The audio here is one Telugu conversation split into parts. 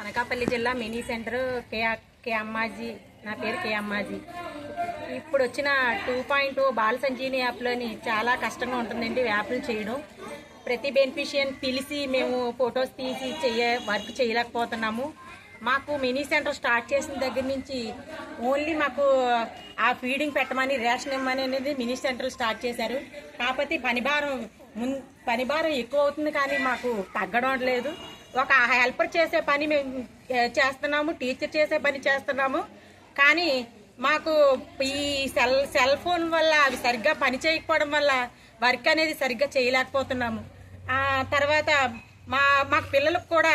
అనకాపల్లి జిల్లా mini center K K Ammaji. నా పేరు కే అమ్మాజీ. ఇప్పుడు వచ్చిన టూ పాయింట్ బాల సంజీని యాప్లోని చాలా కష్టంగా ఉంటుందండి యాప్లు చేయడం. ప్రతి బెనిఫిషియన్ పిలిచి మేము ఫొటోస్ తీసి చేయ వర్క్ చేయలేకపోతున్నాము. మాకు మినీ సెంటర్ స్టార్ట్ చేసిన దగ్గర నుంచి ఓన్లీ మాకు ఆ ఫీడింగ్ పెట్టమని రేషన్ ఇవ్వమని అనేది మినీ సెంటర్ స్టార్ట్ చేశారు. కాకపోతే పనిభారం మున్ పనిభారం ఎక్కువ అవుతుంది కానీ మాకు తగ్గడం లేదు. ఒక హెల్పర్ చేసే పని మేము చేస్తున్నాము టీచర్ చేసే పని చేస్తున్నాము. కానీ మాకు ఈ సెల్ సెల్ ఫోన్ వల్ల అవి సరిగ్గా పని చేయకపోవడం వల్ల వర్క్ అనేది సరిగ్గా చేయలేకపోతున్నాము. తర్వాత మా మాకు పిల్లలకు కూడా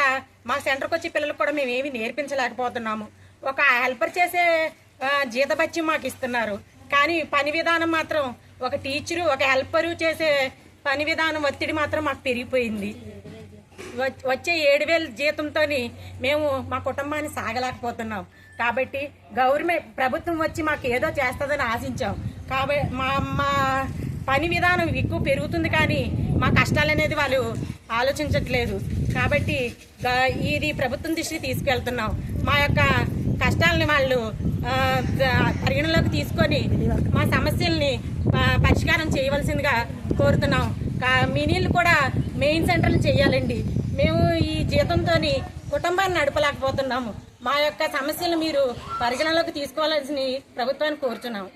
మా సెంటర్కి వచ్చే పిల్లలకు కూడా మేము ఏమి నేర్పించలేకపోతున్నాము. ఒక హెల్పర్ చేసే జీతభత్యం మాకు ఇస్తున్నారు. కానీ పని విధానం మాత్రం ఒక టీచరు ఒక హెల్పరు చేసే పని విధానం ఒత్తిడి మాత్రం మాకు పెరిగిపోయింది. వచ్చే ఏడు వేల జీతంతో మేము మా కుటుంబాన్ని సాగలేకపోతున్నాం. కాబట్టి గవర్నమెంట్ ప్రభుత్వం వచ్చి మాకు ఏదో చేస్తుందని ఆశించాం. కాబట్టి మా మా పని విధానం ఎక్కువ పెరుగుతుంది కానీ మా కష్టాలు అనేది వాళ్ళు ఆలోచించట్లేదు. కాబట్టి ఇది ప్రభుత్వం దృష్టికి తీసుకెళ్తున్నాం. మా యొక్క కష్టాలని వాళ్ళు పరిగణలోకి తీసుకొని మా సమస్యల్ని పరిష్కారం చేయవలసిందిగా కోరుతున్నాం. మినీలు కూడా మెయిన్ సెంటర్లు చేయాలండి. మేము ఈ జీతంతో కుటుంబాన్ని నడపలేకపోతున్నాము. మా యొక్క సమస్యలు మీరు పరిగణలోకి తీసుకోవాల్సిన ప్రభుత్వాన్ని కోరుతున్నాము